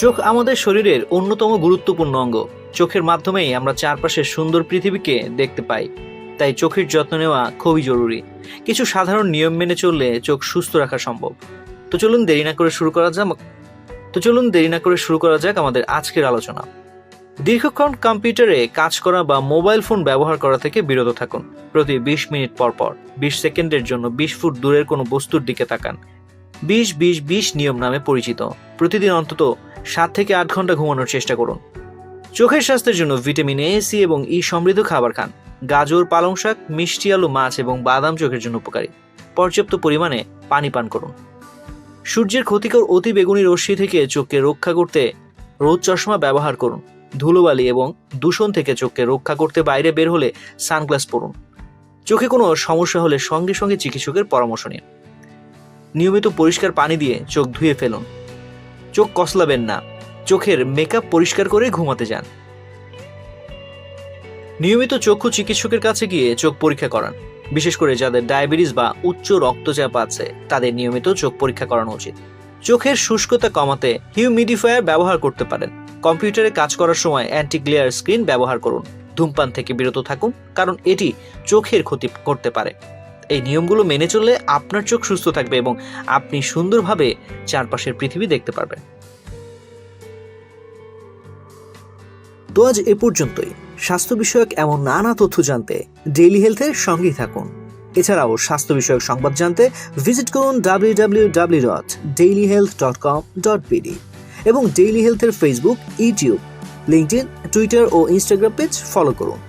চোখ আমাদের শরীরের অন্যতম গুরুত্বপূর্ণ অঙ্গ। চোখের মাধ্যমেই আমরা চারপাশের সুন্দর পৃথিবীকে দেখতে পাই। তাই চোখের যত্ন নেওয়া খুবই জরুরি। কিছু সাধারণ নিয়ম মেনে চললে চোখ সুস্থ রাখা সম্ভব। তো চলুন দেরি না করে শুরু করা যাক তো চলুন দেরি না করে শুরু করা যাক আমাদের আজকের আলোচনা। দীর্ঘক্ষণ কম্পিউটারে কাজ করা বা মোবাইল ফোন ব্যবহার করা থেকে বিরত থাকুন। প্রতি বিশ মিনিট পর পর, বিশ সেকেন্ডের জন্য বিশ ফুট দূরের কোনো বস্তুর দিকে তাকান। বিশ বিশ বিশ নিয়ম নামে পরিচিত। প্রতিদিন অন্তত সাত থেকে আট ঘণ্টা ঘুমানোর চেষ্টা করুন। চোখের স্বাস্থ্যের জন্য ভিটামিন এ, সি এবং ই সমৃদ্ধ খাবার খান। গাজর, পালং শাক, মিষ্টি আলু, মাছ এবং বাদাম চোখের জন্য উপকারী। পর্যাপ্ত পরিমাণে পানি পান করুন। সূর্যের ক্ষতিকর অতি বেগুনি রশ্মি থেকে চোখকে রক্ষা করতে রোদ চশমা ব্যবহার করুন। ধুলোবালি এবং দূষণ থেকে চোখকে রক্ষা করতে বাইরে বের হলে সানগ্লাস পরুন। চোখে কোনো সমস্যা হলে সঙ্গে সঙ্গে চিকিৎসকের পরামর্শ নিন। নিয়মিত পরিষ্কার পানি দিয়ে চোখ ধুয়ে ফেলুন। চোখ কসলাবেন না। চোখের মেকআপ পরিষ্কার করে ঘুমাতে যান। নিয়মিত চক্ষু চিকিৎসকের কাছে গিয়ে চোখ পরীক্ষা করান। বিশেষ করে যাদের ডায়াবেটিস বা উচ্চ রক্তচাপ আছে, তাদের নিয়মিত চোখ পরীক্ষা করানো উচিত। চোখের শুষ্কতা কমাতে হিউমিডিফায়ার ব্যবহার করতে পারেন। কম্পিউটারে কাজ করার সময় অ্যান্টি গ্লেয়ার স্ক্রিন ব্যবহার করুন। ধূমপান থেকে বিরত থাকুন, কারণ এটি চোখের ক্ষতি করতে পারে। এই নিয়মগুলো মেনে চললে আপনার চোখ সুস্থ থাকবে এবং আপনি সুন্দরভাবে চারপাশের পৃথিবী দেখতে পারবেন। তো আজ এ পর্যন্তই। স্বাস্থ্য বিষয়ক এমন নানা তথ্য জানতে ডেইলি হেলথের সঙ্গেই থাকুন। এছাড়াও স্বাস্থ্য বিষয়ক সংবাদ জানতে ভিজিট করুন বিডি এবং ডেইলি হেলথের ফেসবুক ইউটিউব লিঙ্কডিন টুইটার ও ইনস্টাগ্রাম পেজ ফলো করুন।